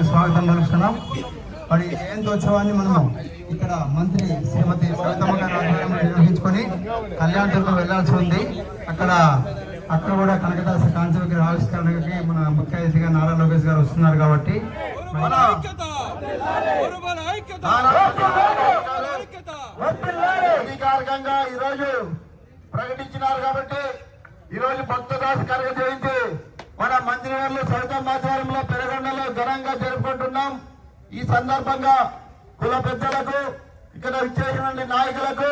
అందరికీ స్వాగతం పలుకుతున్నాం మరి జయంతోత్సవాన్ని మనము ఇక్కడ మంత్రి శ్రీమతి సవితమ్మ గారు ఆధ్వర్యంలో నిర్వహించుకొని కళ్యాణదుర్గం వెళ్ళాల్సి ఉంది. అక్కడ అక్కడ కూడా కనకదాస కాంచవిగ్రహ ఆవిష్కరణకి మన ముఖ్య అతిథిగా నారా లోకేష్ గారు వస్తున్నారు కాబట్టి మన అధికారికంగా ఈరోజు ప్రకటించినారు కాబట్టి ఈరోజు భక్తదాస్ కనక జయంతి మన మంత్రివర్లు సైతం ఆధ్వర్యంలో పెరగొండలో ఘనంగా జరుపుకుంటున్నాం. ఈ సందర్భంగా కుల పెద్దలకు ఇక్కడ విచ్చేసినటువంటి నాయకులకు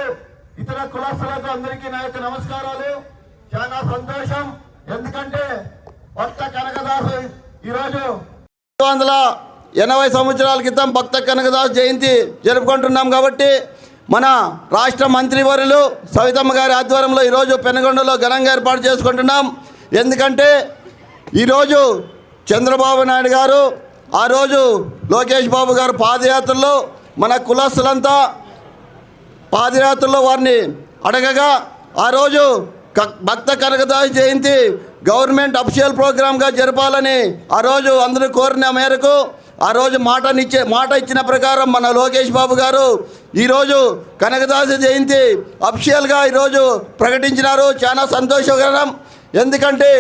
ఇతర కులస్తులకు అందరికీ నా యొక్క నమస్కారాలు. చాలా సంతోషం. ఎందుకంటే భక్త కనకదాసు ఈరోజు వందల ఎనభై సంవత్సరాల క్రితం భక్త కనకదాస్ జయంతి జరుపుకుంటున్నాం కాబట్టి మన రాష్ట్ర మంత్రివర్యులు సవితమ్మ గారి ఆధ్వర్యంలో ఈరోజు పెనగొండలో ఘనంగా ఏర్పాటు చేసుకుంటున్నాం. ఎందుకంటే ఈరోజు చంద్రబాబు నాయుడు గారు ఆ రోజు లోకేష్ బాబు గారు పాదయాత్రలో మన కులస్తులంతా పాదయాత్రలో వారిని అడగగా ఆ రోజు క- భక్త కనకదాస్ జయంతి గవర్నమెంట్ అఫిషియల్ ప్రోగ్రామ్గా జరపాలని ఆ రోజు అందరూ కోరిన మేరకు ఆ రోజు మాటనిచ్చే మాట ఇచ్చిన ప్రకారం మన లోకేష్ బాబు గారు ఈరోజు కనకదాస జయంతి అఫిషియల్గా ఈరోజు ప్రకటించినారు. చాలా సంతోషకరం. ఎందుకంటే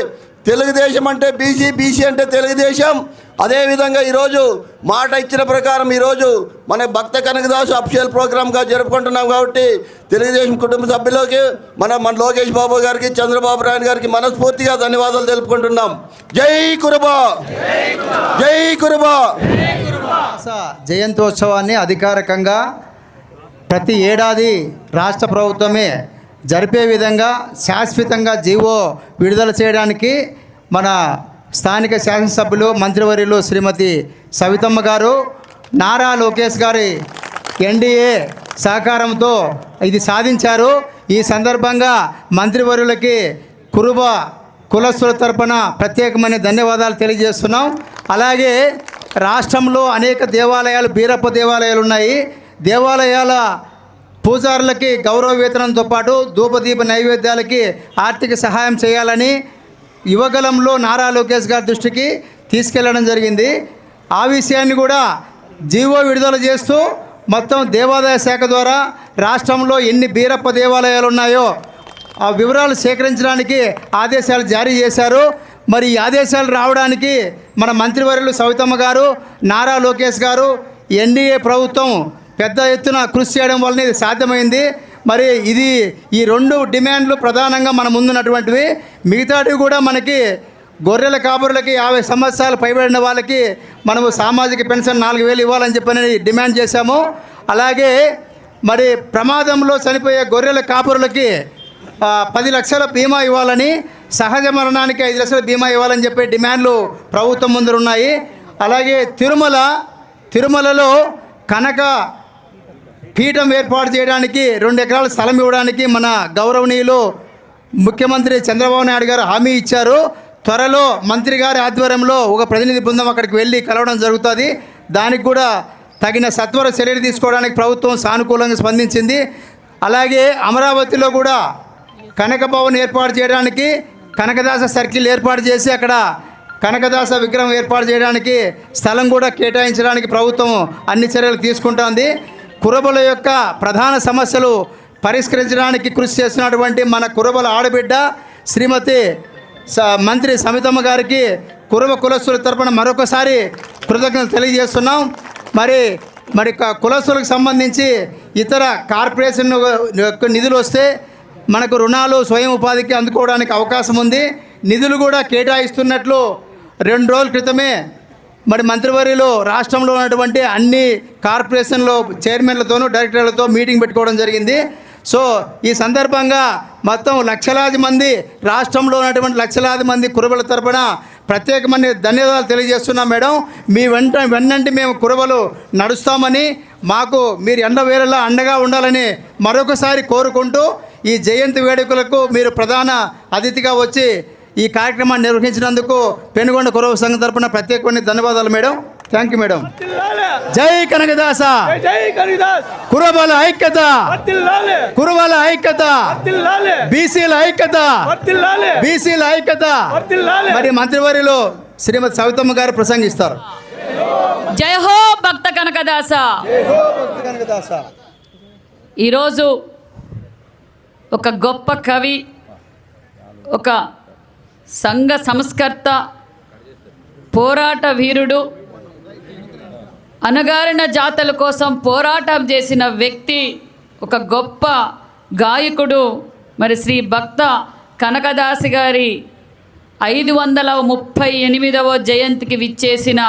తెలుగుదేశం అంటే బీసీ బీసీ అంటే తెలుగుదేశం. అదేవిధంగా ఈరోజు మాట ఇచ్చిన ప్రకారం ఈరోజు మన భక్త కనకదాసు అఫిషియల్ ప్రోగ్రామ్గా జరుపుకుంటున్నాం కాబట్టి తెలుగుదేశం కుటుంబ సభ్యులకి మన మన లోకేష్ బాబు గారికి చంద్రబాబు నాయుడు గారికి మనస్ఫూర్తిగా ధన్యవాదాలు తెలుపుకుంటున్నాం. జై కురుబా! జై కురుబా! జయంతోత్సవాన్ని అధికారికంగా ప్రతి ఏడాది రాష్ట్ర ప్రభుత్వమే జరిపే విధంగా శాశ్వతంగా జీవో విడుదల చేయడానికి మన స్థానిక శాసనసభ్యులు మంత్రివర్యులు శ్రీమతి సవితమ్మ గారు నారా లోకేష్ గారి ఎన్డీఏ సహకారంతో ఇది సాధించారు. ఈ సందర్భంగా మంత్రివర్యులకి కురుబ కులస్తుల తరపున ప్రత్యేకమైన ధన్యవాదాలు తెలియజేస్తున్నాం. అలాగే రాష్ట్రంలో అనేక దేవాలయాలు బీరప్ప దేవాలయాలు ఉన్నాయి. దేవాలయాల పూజారులకి గౌరవ వేతనంతో పాటు ధూపదీప నైవేద్యాలకి ఆర్థిక సహాయం చేయాలని యువగలంలో నారా లోకేష్ గారి దృష్టికి తీసుకెళ్ళడం జరిగింది. ఆ విషయాన్ని కూడా జీవో విడుదల చేస్తూ మొత్తం దేవాదాయ శాఖ ద్వారా రాష్ట్రంలో ఎన్ని బీరప్ప దేవాలయాలు ఉన్నాయో ఆ వివరాలు సేకరించడానికి ఆదేశాలు జారీ చేశారు. మరి ఈ ఆదేశాలు రావడానికి మన మంత్రివర్యులు సవితమ్మ గారు నారా లోకేష్ గారు ఎన్డీఏ ప్రభుత్వం పెద్ద ఎత్తున కృషి చేయడం వలన ఇది సాధ్యమైంది. మరి ఇది ఈ రెండు డిమాండ్లు ప్రధానంగా మన ముందున్నటువంటివి. మిగతాటివి కూడా మనకి గొర్రెల కాపురులకి యాభై సంవత్సరాలు పైబడిన వాళ్ళకి మనము సామాజిక పెన్షన్ నాలుగు వేలు ఇవ్వాలని చెప్పని డిమాండ్ చేశాము. అలాగే మరి ప్రమాదంలో చనిపోయే గొర్రెల కాపురులకి పది లక్షల బీమా ఇవ్వాలని సహజ మరణానికి ఐదు లక్షల బీమా ఇవ్వాలని చెప్పే డిమాండ్లు ప్రభుత్వం ముందర ఉన్నాయి అలాగే తిరుమల తిరుమలలో కనక పీఠం ఏర్పాటు చేయడానికి రెండు ఎకరాల స్థలం ఇవ్వడానికి మన గౌరవనీయులు ముఖ్యమంత్రి చంద్రబాబు నాయుడు గారు హామీ ఇచ్చారు. త్వరలో మంత్రి గారి ఆధ్వర్యంలో ఒక ప్రతినిధి బృందం అక్కడికి వెళ్ళి కలవడం జరుగుతుంది. దానికి కూడా తగిన సత్వర చర్యలు తీసుకోవడానికి ప్రభుత్వం సానుకూలంగా స్పందించింది. అలాగే అమరావతిలో కూడా కనక భవన్ ఏర్పాటు చేయడానికి కనకదాస సర్కిల్ ఏర్పాటు చేసి అక్కడ కనకదాస విగ్రహం ఏర్పాటు చేయడానికి స్థలం కూడా కేటాయించడానికి ప్రభుత్వం అన్ని చర్యలు తీసుకుంటోంది. కురబల యొక్క ప్రధాన సమస్యలు పరిష్కరించడానికి కృషి చేస్తున్నటువంటి మన కురబల ఆడబిడ్డ శ్రీమతి స- మంత్రి సమితమ్మ గారికి కురవ కులస్తుల తరపున మరొకసారి కృతజ్ఞతలు తెలియజేస్తున్నాం. మరి మరి క- కులస్తులకు సంబంధించి ఇతర కార్పొరేషన్ యొక్క నిధులు వస్తే మనకు రుణాలు స్వయం ఉపాధికి అందుకోవడానికి అవకాశం ఉంది. నిధులు కూడా కేటాయిస్తున్నట్లు రెండు రోజుల క్రితమే మరి మంత్రివర్యులు రాష్ట్రంలో ఉన్నటువంటి అన్ని కార్పొరేషన్లో చైర్మన్లతోనూ డైరెక్టర్లతో మీటింగ్ పెట్టుకోవడం జరిగింది. సో ఈ సందర్భంగా మొత్తం లక్షలాది మంది రాష్ట్రంలో ఉన్నటువంటి లక్షలాది మంది కురుబల తరపున ప్రత్యేకమైన ధన్యవాదాలు తెలియజేస్తున్నాం మేడం. మీ వెంట వెన్నంటి మేము కురవలు నడుస్తామని మాకు మీరు ఎండవేళలా అండగా ఉండాలని మరొకసారి కోరుకుంటూ ఈ జయంతి వేడుకలకు మీరు ప్రధాన అతిథిగా వచ్చి ఈ కార్యక్రమాన్ని నిర్వహించినందుకు పెనుగొండ కురవ సంఘం తరపున ప్రత్యేకమైన ధన్యవాదాలు మేడం. Thank you madam. జై కనకదాస. కురబల ఐక్యత. కురబల ఐక్యత. బీసీల ఐక్యత. బీసీల ఐక్యత. మరి మంత్రివర్యులు శ్రీమతి సవితమ్మ గారు ప్రసంగిస్తారు. జయ హో భక్త కనకదాస. ఈరోజు ఒక గొప్ప కవి ఒక సంఘ సంస్కర్త పోరాట వీరుడు అణగారిన జాతల కోసం పోరాటం చేసిన వ్యక్తి ఒక గొప్ప గాయకుడు మరి శ్రీ భక్త కనకదాసి గారి ఐదు వందల ముప్పై ఎనిమిదవ జయంతికి విచ్చేసిన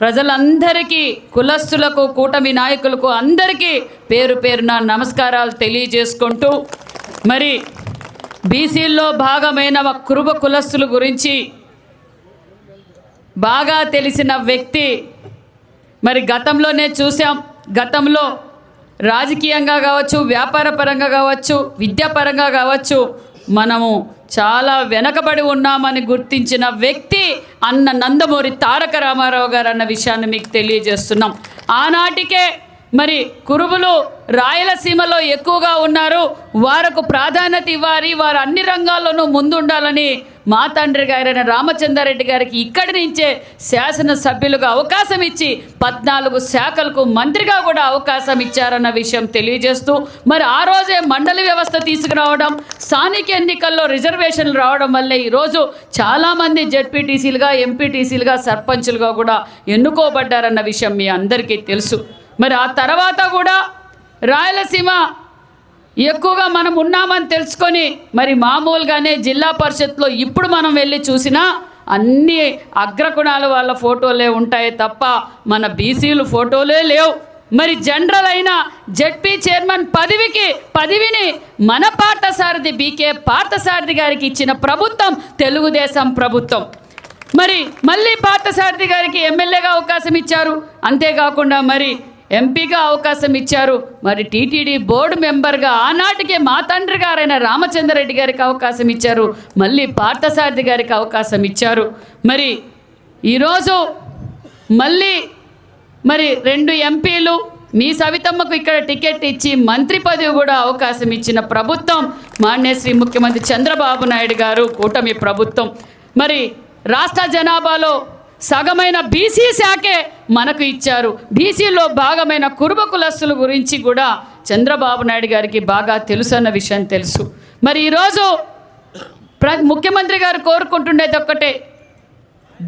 ప్రజలందరికీ కులస్తులకు కూటమి నాయకులకు అందరికీ పేరు పేరున నమస్కారాలు తెలియజేసుకుంటూ మరి బీసీల్లో భాగమైన కురుబ కులస్తుల గురించి బాగా తెలిసిన వ్యక్తి మరి గతంలోనే చూసాం గతంలో రాజకీయంగా కావచ్చు వ్యాపార పరంగా కావచ్చు విద్యాపరంగా కావచ్చు మనము చాలా వెనకబడి ఉన్నామని గుర్తించిన వ్యక్తి అన్న నందమూరి తారక రామారావు గారు అన్న విషయాన్ని మీకు తెలియజేస్తున్నాం. ఆనాటికే మరి కురుబులు రాయలసీమలో ఎక్కువగా ఉన్నారు. వారికి ప్రాధాన్యత ఇవ్వాలి. వారు అన్ని రంగాల్లోనూ ముందుండాలని మా తండ్రి గారైన రామచంద్రారెడ్డి గారికి ఇక్కడి నుంచే శాసనసభ్యులుగా అవకాశం ఇచ్చి పద్నాలుగు శాఖలకు మంత్రిగా కూడా అవకాశం ఇచ్చారన్న విషయం తెలియజేస్తూ మరి ఆ రోజే మండలి వ్యవస్థ తీసుకురావడం స్థానిక ఎన్నికల్లో రిజర్వేషన్లు రావడం వల్లే ఈరోజు చాలామంది జెడ్పీటీసీలుగా ఎంపీటీసీలుగా సర్పంచులుగా కూడా ఎన్నుకోబడ్డారన్న విషయం మీ అందరికీ తెలుసు. మరి ఆ తర్వాత కూడా రాయలసీమ ఎక్కువగా మనం ఉన్నామని తెలుసుకొని మరి మామూలుగానే జిల్లా పరిషత్లో ఇప్పుడు మనం వెళ్ళి చూసినా అన్ని అగ్రకుణాల వాళ్ళ ఫోటోలే ఉంటాయి తప్ప మన బీసీలు ఫోటోలే లేవు. మరి జనరల్ అయిన జడ్పీ చైర్మన్ పదవికి పదవిని మన పార్థసారథి బీకే పార్థసారథి గారికి ఇచ్చిన ప్రభుత్వం తెలుగుదేశం ప్రభుత్వం. మరి మళ్ళీ పార్థసారథి గారికి ఎమ్మెల్యేగా అవకాశం ఇచ్చారు. అంతేకాకుండా మరి ఎంపీగా అవకాశం ఇచ్చారు. మరి టీటీడీ బోర్డు మెంబర్గా ఆనాటికే మా తండ్రి గారైన రామచంద్రరెడ్డి గారికి అవకాశం ఇచ్చారు. మళ్ళీ పార్థసారథి గారికి అవకాశం ఇచ్చారు. మరి ఈరోజు మళ్ళీ మరి రెండు ఎంపీలు మీ సవితమ్మకు ఇక్కడ టికెట్ ఇచ్చి మంత్రి పదవి కూడా అవకాశం ఇచ్చిన ప్రభుత్వం మాన్యశ్రీ ముఖ్యమంత్రి చంద్రబాబు నాయుడు గారు కూటమి ప్రభుత్వం. మరి రాష్ట్ర జనాభాలో సగమైన బీసీ శాఖే మనకు ఇచ్చారు. బీసీలో భాగమైన కురుబ కులస్తుల గురించి కూడా చంద్రబాబు నాయుడు గారికి బాగా తెలుసు అన్న విషయం తెలుసు. మరి ఈరోజు ప్ర ముఖ్యమంత్రి గారు కోరుకుంటుండేది ఒక్కటే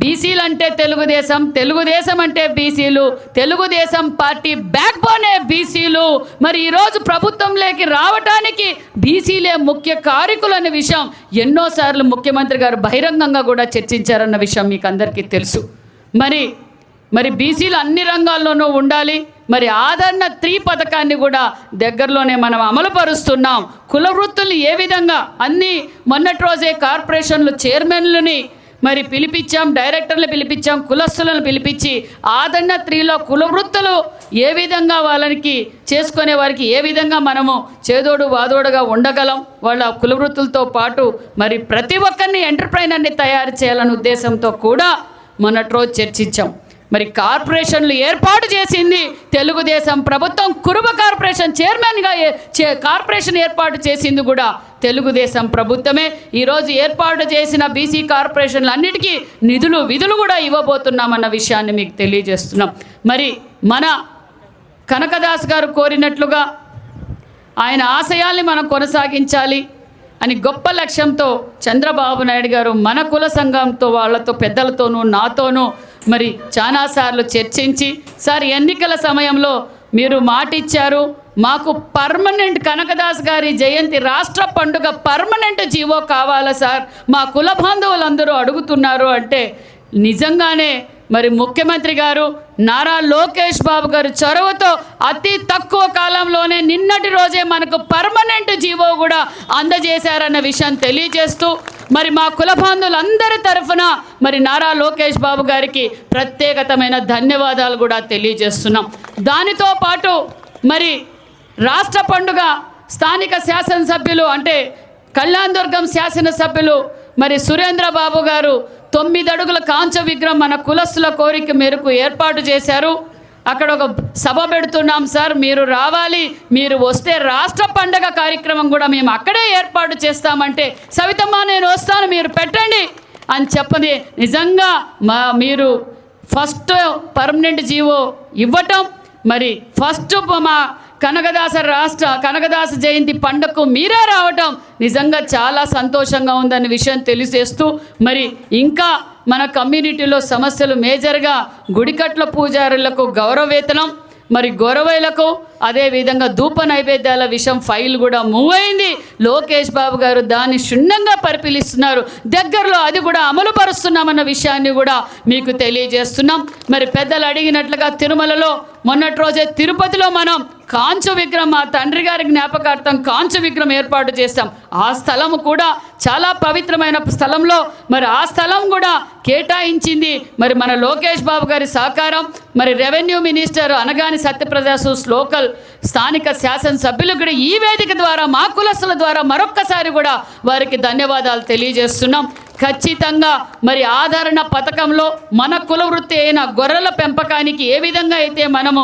బీసీలు అంటే తెలుగుదేశం తెలుగుదేశం అంటే బీసీలు తెలుగుదేశం పార్టీ బ్యాక్ బోనే బీసీలు. మరి ఈరోజు ప్రభుత్వంలోకి రావటానికి బీసీలే ముఖ్య కారకులు అనే విషయం ఎన్నోసార్లు ముఖ్యమంత్రి గారు బహిరంగంగా కూడా చర్చించారన్న విషయం మీకు అందరికీ తెలుసు. మరి మరి బీసీలు అన్ని రంగాల్లోనూ ఉండాలి. మరి ఆదరణ త్రీ పథకాన్ని కూడా దగ్గరలోనే మనం అమలు పరుస్తున్నాం కుల వృత్తుల్ని ఏ విధంగా అన్ని మొన్నటి రోజే కార్పొరేషన్లు చైర్మన్లని మరి పిలిపించాం డైరెక్టర్లు పిలిపించాం కులస్తులను పిలిపించి ఆదరణ త్రీలో కుల వృత్తులు ఏ విధంగా వాళ్ళకి చేసుకునే వారికి ఏ విధంగా మనము చేదోడు వాదోడుగా ఉండగలం వాళ్ళ కుల వృత్తులతో పాటు మరి ప్రతి ఒక్కరిని ఎంటర్ప్రైనర్ని తయారు చేయాలనే ఉద్దేశంతో కూడా మొన్నటి రోజు చర్చించాం. మరి కార్పొరేషన్లు ఏర్పాటు చేసింది తెలుగుదేశం ప్రభుత్వం కురుబ కార్పొరేషన్ చైర్మన్గా ఏ- కార్పొరేషన్ ఏర్పాటు చేసింది కూడా తెలుగుదేశం ప్రభుత్వమే. ఈరోజు ఏర్పాటు చేసిన బీసీ కార్పొరేషన్లు అన్నిటికీ నిధులు విధులు కూడా ఇవ్వబోతున్నామన్న విషయాన్ని మీకు తెలియజేస్తున్నాం. మరి మన కనకదాస్ గారు కోరినట్లుగా ఆయన ఆశయాల్ని మనం కొనసాగించాలి అని గొప్ప లక్ష్యంతో చంద్రబాబు నాయుడు గారు మన కుల సంఘంతో వాళ్ళతో పెద్దలతోనూ నాతోనూ మరి చాలాసార్లు చర్చించి సార్ ఎన్నికల సమయంలో మీరు మాట ఇచ్చారు మాకు పర్మనెంట్ కనకదాస్ గారి జయంతి రాష్ట్ర పండుగ పర్మనెంట్ జీవో కావాలా సార్? మా కుల బాంధవులందరూ అడుగుతున్నారు అంటే నిజంగానే మరి ముఖ్యమంత్రి గారు నారా లోకేష్ బాబు గారు చొరవతో అతి తక్కువ కాలంలోనే నిన్నటి రోజే మనకు పర్మనెంట్ జీవో కూడా అందజేశారన్న విషయం తెలియజేస్తూ మరి మా కుల తరఫున మరి నారా లోకేష్ బాబు గారికి ప్రత్యేకతమైన ధన్యవాదాలు కూడా తెలియజేస్తున్నాం. దానితో పాటు మరి రాష్ట్ర పండుగ స్థానిక శాసనసభ్యులు అంటే కళ్యాణ్ దుర్గం శాసనసభ్యులు మరి సురేంద్ర బాబు గారు తొమ్మిది అడుగుల కాంచ విగ్రహం మన కులస్తుల కోరిక మేరకు ఏర్పాటు చేశారు. అక్కడ ఒక సభ పెడుతున్నాం సార్ మీరు రావాలి మీరు వస్తే రాష్ట్ర పండగ కార్యక్రమం కూడా మేము అక్కడే ఏర్పాటు చేస్తామంటే సవితమ్మ నేను వస్తాను మీరు పెట్టండి అని చెప్పని నిజంగా మా మీరు ఫస్ట్ పర్మనెంట్ జీవో ఇవ్వటం మరి ఫస్ట్ మా కనకదాస రాష్ట్ర కనకదాస జయంతి పండుగకు మీరే రావటం నిజంగా చాలా సంతోషంగా ఉందనే విషయం తెలియజేస్తూ మరి ఇంకా మన కమ్యూనిటీలో సమస్యలు మేజర్గా గుడికట్ల పూజారులకు గౌరవవేతనం మరి గొరవైలకు అదేవిధంగా ధూప నైవేద్యాల విషయం ఫైల్ కూడా మూవ్ అయింది. లోకేష్ బాబు గారు దాన్ని క్షుణ్ణంగా పరిశీలిస్తున్నారు దగ్గరలో అది కూడా అమలు పరుస్తున్నామన్న విషయాన్ని కూడా మీకు తెలియజేస్తున్నాం. మరి పెద్దలు అడిగినట్లుగా తిరుమలలో మొన్నటి రోజే తిరుపతిలో మనం కాంచు విగ్రహం మా తండ్రి గారి జ్ఞాపకార్థం కాంచు విగ్రహం ఏర్పాటు చేస్తాం ఆ స్థలము కూడా చాలా పవిత్రమైన స్థలంలో మరి ఆ స్థలం కూడా కేటాయించింది. మరి మన లోకేష్ బాబు గారి సహకారం మరి revenue minister Anagani Satyaprasad local స్థానిక శాసనసభ్యులు కూడా ఈ వేదిక ద్వారా మా కులస్తుల ద్వారా మరొక్కసారి కూడా వారికి ధన్యవాదాలు తెలియజేస్తున్నాం. ఖచ్చితంగా మరి ఆదరణ పథకంలో మన కుల వృత్తి అయిన గొర్రెల పెంపకానికి ఏ విధంగా అయితే మనము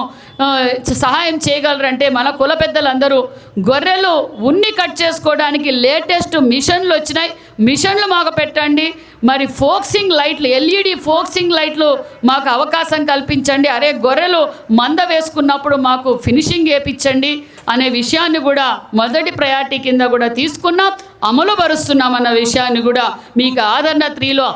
సహాయం చేయగలరంటే మన కుల పెద్దలందరూ గొర్రెలు ఉన్ని కట్ చేసుకోవడానికి లేటెస్ట్ మిషన్లు వచ్చినాయి. మిషన్లు మాకు పెట్టండి. మరి ఫోక్సింగ్ లైట్లు ఎల్ఈడి ఫోక్సింగ్ లైట్లు మాకు అవకాశం కల్పించండి. అరే గొర్రెలు మంద వేసుకున్నప్పుడు మాకు ఫినిషింగ్ వేయించండి అనే విషయాన్ని కూడా మొదటి ప్రయారిటీ కింద కూడా తీసుకున్నాం. అమలు పరుస్తున్నాం అన్న విషయాన్ని కూడా మీకు ఆదరణ త్రీలో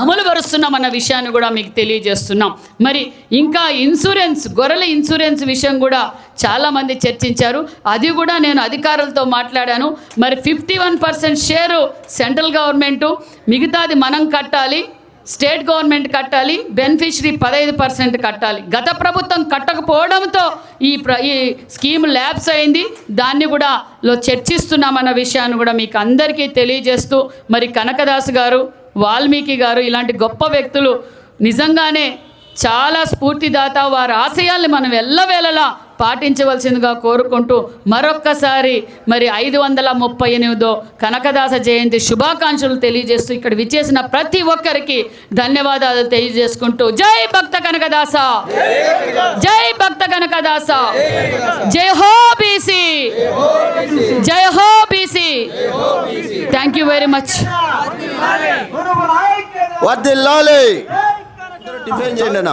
అమలు పరుస్తున్నామన్న విషయాన్ని కూడా మీకు తెలియజేస్తున్నాం. మరి ఇంకా ఇన్సూరెన్స్ గొర్రెల ఇన్సూరెన్స్ విషయం కూడా చాలామంది చర్చించారు. అది కూడా నేను అధికారులతో మాట్లాడాను. మరి fifty one percent share central government మిగతాది మనం కట్టాలి స్టేట్ గవర్నమెంట్ కట్టాలి బెనిఫిషరీ పదహైదు పర్సెంట్ కట్టాలి. గత ప్రభుత్వం కట్టకపోవడంతో ఈ ప్ర ఈ స్కీమ్ ల్యాబ్స్ అయింది. దాన్ని కూడా లో చర్చిస్తున్నామన్న విషయాన్ని కూడా మీకు అందరికీ తెలియజేస్తూ మరి కనకదాస్ గారు వాల్మీకి గారు ఇలాంటి గొప్ప వ్యక్తులు నిజంగానే చాలా స్ఫూర్తిదాత వారి ఆశయాల్ని మనం ఎల్లవేళలా పాటించవలసిందిగా కోరుకుంటూ మరొక్కసారి మరి ఐదు వందల ముప్పై ఎనిమిదో కనకదాస జయంతి శుభాకాంక్షలు తెలియజేస్తూ ఇక్కడ విచ్చేసిన ప్రతి ఒక్కరికి ధన్యవాదాలు తెలియజేసుకుంటూ. జై భక్త కనకదాస! జై భక్త కనకదాస! జై హో బీసీ! జై హో BC! Thank you very much వర్దిల్లాలి టిఫిన్ చేయండి అన్న.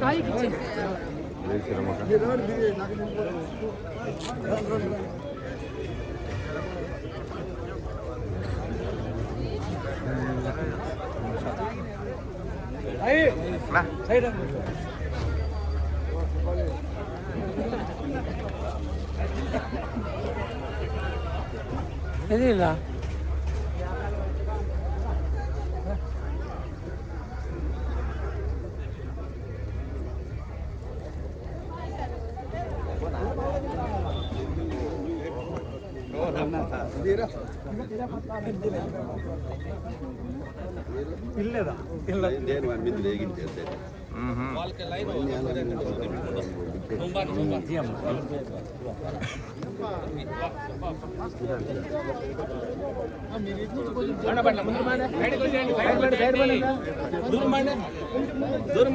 Sahip için. Hayır. Hayır. Ne değil lan? ಇಲ್ಲೇದಾ ಇಲ್ಲ దూరం దూరం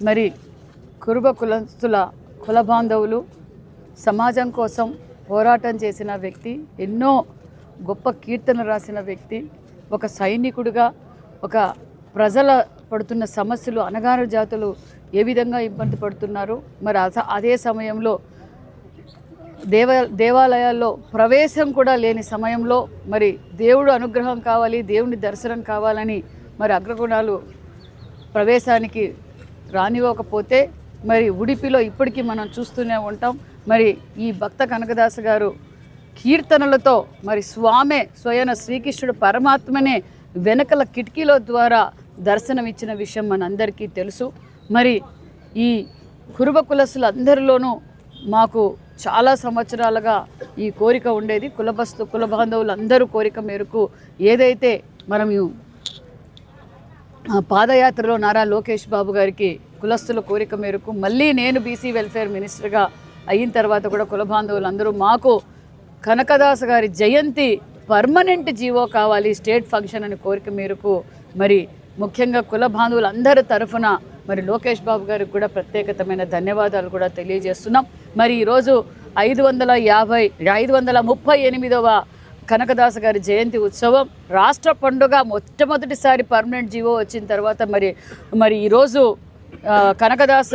మరి కురుబ కులస్తుల కుల బాంధవులు సమాజం కోసం పోరాటం చేసిన వ్యక్తి ఎన్నో గొప్ప కీర్తనలు రాసిన వ్యక్తి ఒక సైనికుడిగా ఒక ప్రజల పడుతున్న సమస్యలు అనగారు జాతులు ఏ విధంగా ఇబ్బంది పడుతున్నారు? మరి అస- అదే సమయంలో దేవ దేవాలయాల్లో ప్రవేశం కూడా లేని సమయంలో మరి దేవుడు అనుగ్రహం కావాలి దేవుని దర్శనం కావాలని మరి అగ్రగుణాలు ప్రవేశానికి రానివ్వకపోతే మరి ఉడిపిలో ఇప్పటికీ మనం చూస్తూనే ఉంటాం. మరి ఈ భక్త కనకదాస గారు కీర్తనలతో మరి స్వామే స్వయన శ్రీకృష్ణుడు పరమాత్మనే వెనకల కిటికీల ద్వారా దర్శనమిచ్చిన విషయం మనందరికీ తెలుసు. మరి ఈ కురుబ కులసులందరిలోనూ మాకు చాలా సంవత్సరాలుగా ఈ కోరిక ఉండేది. కులబస్తు కుల బాంధవులందరూ కోరిక మేరకు ఏదైతే మనం పాదయాత్రలో నారా లోకేష్ బాబు గారికి కులస్తుల కోరిక మేరకు మళ్ళీ నేను బీసీ వెల్ఫేర్ మినిస్టర్గా అయిన తర్వాత కూడా కుల బాంధవులు అందరూ మాకు కనకదాస్ గారి జయంతి పర్మనెంట్ జీవో కావాలి స్టేట్ ఫంక్షన్ అని కోరిక మేరకు. మరి ముఖ్యంగా కుల బాంధవులందరి తరఫున మరి లోకేష్ బాబు గారికి కూడా ప్రత్యేకతమైన ధన్యవాదాలు కూడా తెలియజేస్తున్నాం. మరి ఈరోజు ఐదు వందల యాభై ఐదు వందల ముప్పై ఎనిమిదవ కనకదాస గారి జయంతి ఉత్సవం రాష్ట్ర పండుగ మొట్టమొదటిసారి పర్మనెంట్ జీవో వచ్చిన తర్వాత మరి మరి ఈరోజు కనకదాస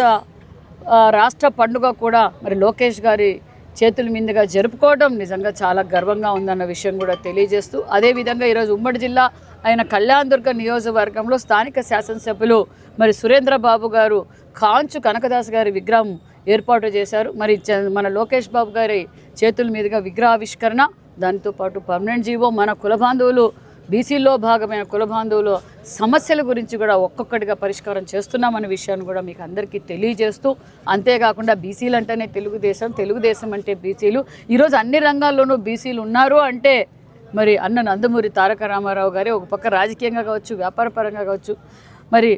రాష్ట్ర పండుగ కూడా మరి లోకేష్ గారి చేతుల మీదుగా జరుపుకోవడం నిజంగా చాలా గర్వంగా ఉందన్న విషయం కూడా తెలియజేస్తూ అదేవిధంగా ఈరోజు ఉమ్మడి జిల్లా ఆయన కళ్యాణదుర్గ నియోజకవర్గంలో స్థానిక శాసనసభ్యులు మరి సురేంద్ర బాబు గారు కాంచు కనకదాస్ గారి విగ్రహం ఏర్పాటు చేశారు. మరి మన లోకేష్ బాబు గారి చేతుల మీదుగా విగ్రహావిష్కరణ దానితో పాటు పర్మనెంట్ జీవో మన కుల బాంధవులు బీసీలో భాగమైన కుల బాంధవులు సమస్యల గురించి కూడా ఒక్కొక్కటిగా పరిష్కారం చేస్తున్నామనే విషయాన్ని కూడా మీకు అందరికీ తెలియజేస్తూ అంతేకాకుండా బీసీలు అంటేనే తెలుగుదేశం తెలుగుదేశం అంటే బీసీలు. ఈరోజు అన్ని రంగాల్లోనూ బీసీలు ఉన్నారు అంటే మరి అన్న నందమూరి తారక రామారావు గారే ఒక పక్క రాజకీయంగా కావచ్చు వ్యాపారపరంగా కావచ్చు మరి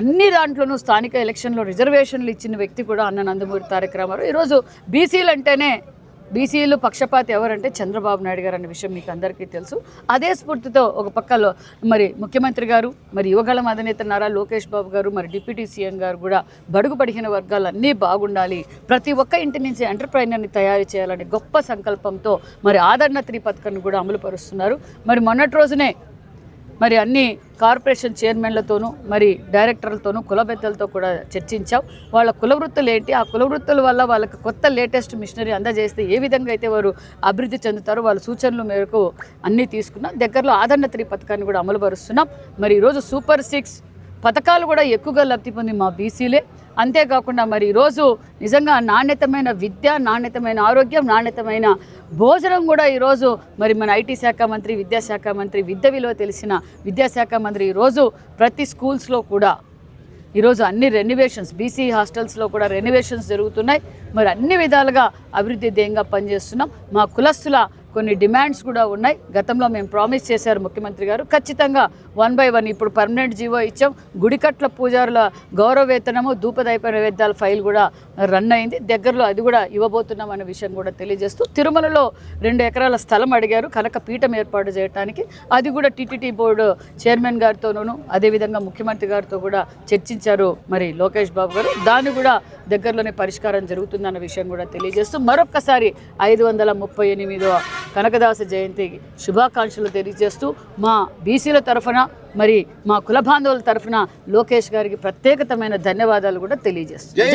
అన్ని దాంట్లోనూ స్థానిక ఎలక్షన్లో రిజర్వేషన్లు ఇచ్చిన వ్యక్తి కూడా అన్న నందమూరి తారక రామారావు. ఈరోజు బీసీలు అంటేనే బీసీలు పక్షపాతి ఎవరంటే చంద్రబాబు నాయుడు గారు అనే విషయం మీకు అందరికీ తెలుసు. అదే స్ఫూర్తితో ఒక పక్కలో మరి ముఖ్యమంత్రి గారు మరి యువగళం అధినేత నారా లోకేష్ బాబు గారు మరి డిప్యూటీ సీఎం గారు కూడా బడుగు పడిగిన వర్గాలన్నీ బాగుండాలి. ప్రతి ఒక్క ఇంటి నుంచి ఎంటర్ప్రైనర్ని తయారు చేయాలనే గొప్ప సంకల్పంతో మరి ఆదరణ త్రీ పథకాన్ని కూడా అమలు పరుస్తున్నారు మరి మొన్నటి రోజునే మరి అన్ని కార్పొరేషన్ చైర్మన్లతోనూ మరి డైరెక్టర్లతోనూ కుల పెద్దలతో కూడా చర్చించాం. వాళ్ళ కుల వృత్తులు ఏంటి? ఆ కుల వృత్తుల వల్ల వాళ్ళకి కొత్త లేటెస్ట్ మిషనరీ అందజేస్తే ఏ విధంగా అయితే వారు అభివృద్ధి చెందుతారో వాళ్ళ సూచనల మేరకు అన్నీ తీసుకున్నాం. దగ్గరలో ఆదరణ త్రీ పథకాన్ని కూడా అమలుపరుస్తున్నాం. మరి ఈరోజు సూపర్ సిక్స్ పథకాలు కూడా ఎక్కువగా లబ్ధి పొంది మా బీసీలే. అంతేకాకుండా మరి ఈరోజు నిజంగా నాణ్యతమైన విద్య నాణ్యతమైన ఆరోగ్యం నాణ్యతమైన భోజనం కూడా ఈరోజు మరి మన ఐటీ శాఖ మంత్రి విద్యాశాఖ మంత్రి విద్య విలువ తెలిసిన విద్యాశాఖ మంత్రి ఈరోజు ప్రతి స్కూల్స్లో కూడా ఈరోజు అన్ని రెనివేషన్స్ బీసీ హాస్టల్స్లో కూడా రెనివేషన్స్ జరుగుతున్నాయి. మరి అన్ని విధాలుగా అభివృద్ధి ధ్యేయంగా పనిచేస్తున్నాం. మా కులస్తుల కొన్ని డిమాండ్స్ కూడా ఉన్నాయి. గతంలో మేము ప్రామిస్ చేశారు ముఖ్యమంత్రి గారు. ఖచ్చితంగా వన్ బై వన్ ఇప్పుడు పర్మనెంట్ జీవో ఇచ్చాం. గుడికట్ల పూజారుల గౌరవ వేతనము ధూపదైప నైవేద్యాల ఫైల్ కూడా రన్ అయింది. దగ్గరలో అది కూడా ఇవ్వబోతున్నాం అనే విషయం కూడా తెలియజేస్తూ తిరుమలలో రెండు ఎకరాల స్థలం అడిగారు. కనుక పీఠం ఏర్పాటు చేయడానికి అది కూడా టీటీడీ బోర్డు చైర్మన్ గారితోనూ అదేవిధంగా ముఖ్యమంత్రి గారితో కూడా చర్చించారు మరి లోకేష్ బాబు గారు. దాన్ని కూడా దగ్గరలోనే పరిష్కారం జరుగుతుందన్న విషయం కూడా తెలియజేస్తూ మరొక్కసారి ఐదు వందల ముప్పై ఎనిమిదో కనకదాస జయంతి శుభాకాంక్షలు తెలియజేస్తూ మా బీసీల తరఫున మరి మా కుల బాంధవుల తరఫున లోకేష్ గారికి ప్రత్యేకతమైన ధన్యవాదాలు కూడా తెలియజేస్తూ. జై